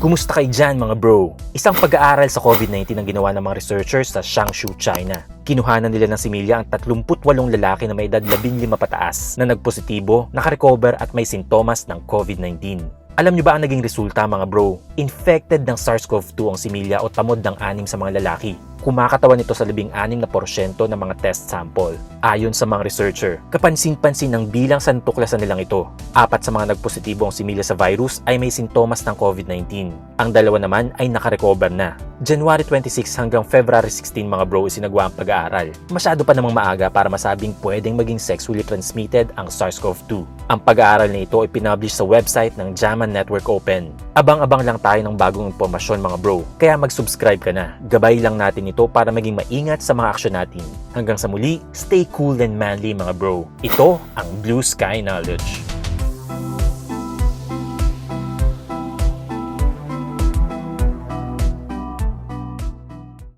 Kumusta kayo dyan mga bro? Isang pag-aaral sa COVID-19 ang ginawa ng mga researchers sa Changshu, China. Kinuhanan nila ng similya ang 38 lalaki na may edad 15 pataas na nagpositibo, nakarecover at may sintomas ng COVID-19. Alam nyo ba ang naging resulta mga bro? Infected ng SARS-CoV-2 ang similya o tamod ng anim sa mga lalaki. Kumakatawan ito sa 16% na porsyento ng mga test sample. Ayon sa mga researcher, kapansin-pansin ng bilang sa natuklasan nilang ito. Apat sa mga nagpositibo ang similya sa virus ay may sintomas ng COVID-19. Ang dalawa naman ay nakarecover na. January 26 hanggang February 16 mga bro isinagawa ang pag-aaral. Masyado pa namang maaga para masabing pwedeng maging sexually transmitted ang SARS-CoV-2. Ang pag-aaral na ito ay pinublish sa website ng JAMA Network Open. Abang-abang lang tayo ng bagong impormasyon mga bro, kaya mag-subscribe ka na. Gabay lang natin ito para maging maingat sa mga aksyon natin. Hanggang sa muli, stay cool and manly mga bro. Ito ang Blue Sky Knowledge.